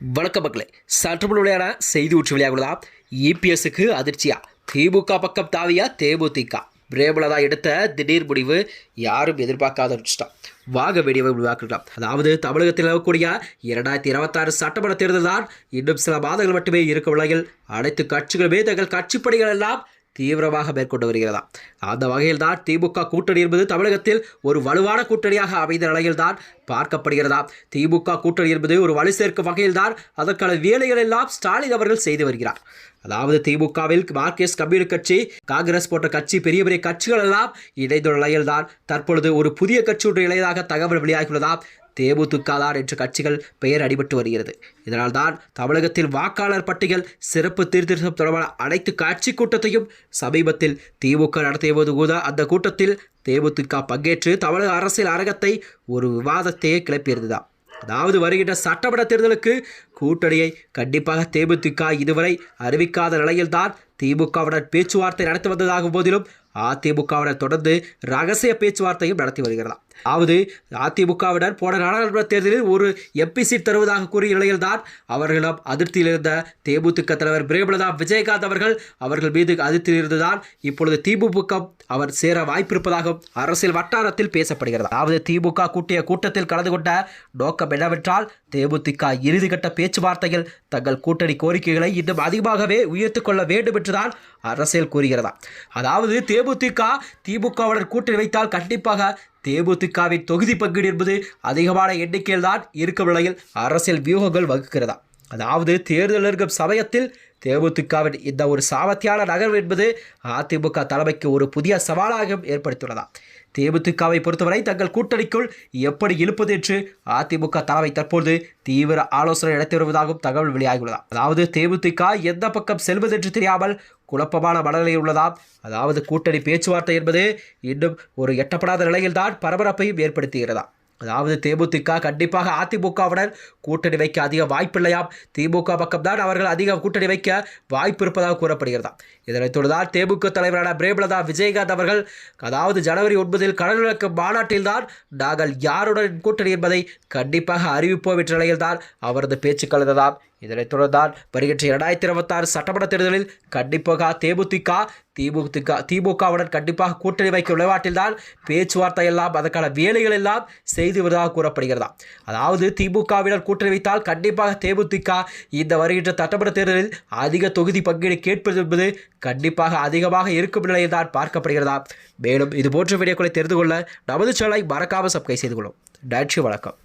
வணக்க மக்களே. சற்று முன்னாடியான செய்தி ஊற்றி விளையாடுதா இபிஎஸ்க்கு அதிர்ச்சியா? திமுக பக்கம் தாவியா? தேமுதிக. பிரேமலதா எடுத்த திடீர் முடிவு யாரும் எதிர்பார்க்காத வச்சுட்டான் வாக வெடிவை உருவாக்கலாம் அதாவது தமிழகத்தில் நிலவக்கூடிய இரண்டாயிரத்தி இருபத்தாறு சட்டமன்ற தேர்தல் தான் இன்னும் சில மாதங்கள் மட்டுமே இருக்கும் நிலையில் அனைத்து கட்சிகளுமே தங்கள் கட்சிப்படைகள் எல்லாம் தீவிரமாக மேற்கொண்டு வருகிறதா? அந்த வகையில்தான் திமுக கூட்டணி என்பது தமிழகத்தில் ஒரு வலுவான கூட்டணியாக அமைந்த நிலையில்தான் பார்க்கப்படுகிறதா? திமுக கூட்டணி என்பது ஒரு வலு சேர்க்கும் வகையில்தான் அதற்கான வேலைகள் எல்லாம் ஸ்டாலின் அவர்கள் செய்து வருகிறார். அதாவது திமுகவில் மார்க்சிஸ்ட் கம்யூனிஸ்ட் கட்சி காங்கிரஸ் போன்ற கட்சி பெரிய பெரிய கட்சிகள் எல்லாம் இணைந்துள்ள நிலையில்தான் தற்பொழுது ஒரு புதிய கட்சி ஒன்று இணையதாக தகவல் வெளியாகியுள்ளதா தேமுதிகதான் என்ற கட்சிகள் பெயர் அடிபட்டு வருகிறது. இதனால் தான் தமிழகத்தில் வாக்காளர் பட்டியல் சிறப்பு சீர்திருத்தம் தொடர்பான அனைத்து கட்சி கூட்டத்தையும் சமீபத்தில் திமுக நடத்தியபோது கூட அந்த கூட்டத்தில் தேமுதிக பங்கேற்று தமிழக அரசியல் அரங்கத்தை ஒரு விவாதத்தையே கிளப்பியிருந்ததாம். அதாவது வருகின்ற சட்டமன்ற தேர்தலுக்கு கூட்டணியை கண்டிப்பாக தேமுதிக இதுவரை அறிவிக்காத நிலையில்தான் திமுகவுடன் பேச்சுவார்த்தை நடத்தி வந்ததாகும் போதிலும் அதிமுகவுடன் தொடர்ந்து ரகசிய பேச்சுவார்த்தையும் நடத்தி வருகிறதா அதாவது அதிமுகவினர் போன நாடாளுமன்ற தேர்தலில் ஒரு எம்பி சீட் தருவதாக கூறிய நிலையில்தான் அவர்களிடம் அதிருப்தியில் இருந்த தேமுதிக தலைவர் பிரேமலதா விஜயகாந்த் அவர்கள் அவர்கள் மீது அதிருப்தியில் இருந்துதான் இப்பொழுது திமுக அவர் சேர வாய்ப்பிருப்பதாகவும் அரசியல் வட்டாரத்தில் பேசப்படுகிறது. அதாவது திமுக கூட்டிய கூட்டத்தில் கலந்து கொண்ட நோக்கம் என்னவென்றால் தேமுதிக இறுதிக்கட்ட பேச்சுவார்த்தையில் தங்கள் கூட்டணி கோரிக்கைகளை இன்னும் அதிகமாகவே உயர்த்து கொள்ள வேண்டும் என்றுதான் அரசியல் கூறுகிறதா அதாவது தேமுதிக திமுகவுடன் கூட்டணி வைத்தால் கண்டிப்பாக தேமுதிகவின் தொகுதி பங்கீடு என்பது அதிகமான எண்ணிக்கையில் தான் இருக்கும் நிலையில் அரசியல் வியூகங்கள் வகுக்கிறதா? அதாவது தேர்தல் இருக்கும் சமயத்தில் தேமுதிகவின் இந்த ஒரு சாமர்த்தியான நகர்வு என்பது அதிமுக தலைமைக்கு ஒரு புதிய சவாலாக ஏற்படுத்தியுள்ளதா? தேமுதிகவை பொறுத்தவரை தங்கள் கூட்டணிக்குள் எப்படி இழுப்பது என்று அதிமுக தலைமை தற்போது தீவிர ஆலோசனை நடத்தி வருவதாகவும் தகவல் வெளியாகியுள்ளதா? அதாவது தேமுதிக எந்த பக்கம் செல்வது என்று தெரியாமல் குழப்பமான மனநிலையில் உள்ளதாம். அதாவது கூட்டணி பேச்சுவார்த்தை என்பது இன்னும் ஒரு எட்டப்படாத நிலையில்தான் பரபரப்பையும் ஏற்படுத்துகிறதா அதாவது தேமுதிக கண்டிப்பாக அதிமுகவுடன் கூட்டணி வைக்க அதிக வாய்ப்பில்லையாம். திமுக பக்கம்தான் அவர்கள் அதிக கூட்டணி வைக்க வாய்ப்பு இருப்பதாக கூறப்படுகிறதா இதனைத் தொடர்ந்தால் தேமுக தலைவரான பிரேமலதா விஜயகாந்த் அவர்கள் அதாவது ஜனவரி ஒன்பதில் கடலுக்கு மாநாட்டில்தான் நாங்கள் யாருடன் கூட்டணி என்பதை கண்டிப்பாக அறிவிப்போம் என்ற நிலையில்தான் அவரது பேச்சு கலந்ததாம். இதனைத் தொடர்ந்தான் வருகின்ற இரண்டாயிரத்தி இருபத்தாறு சட்டமன்ற தேர்தலில் கண்டிப்பாக தேமுதிக திமுக திமுகவுடன் கண்டிப்பாக கூட்டணி வைக்கும் விளையாட்டில்தான் பேச்சுவார்த்தை எல்லாம் அதற்கான வேலைகள் எல்லாம் செய்து வருவதாக கூறப்படுகிறதா. அதாவது திமுகவினர் கூட்டணி வைத்தால் கண்டிப்பாக தேமுதிக இந்த வருகின்ற சட்டமன்ற தேர்தலில் அதிக தொகுதி பங்கீடு கேட்பது என்பது கண்டிப்பாக அதிகமாக இருக்கும் நிலையில் தான் பார்க்கப்படுகிறதா. மேலும் இது போன்ற வீடியோக்களை தெரிந்து கொள்ள நமது சேனலை மறக்காமல் சப்ஸ்கிரைப் செய்து கொள்ளும். நன்றி வணக்கம்.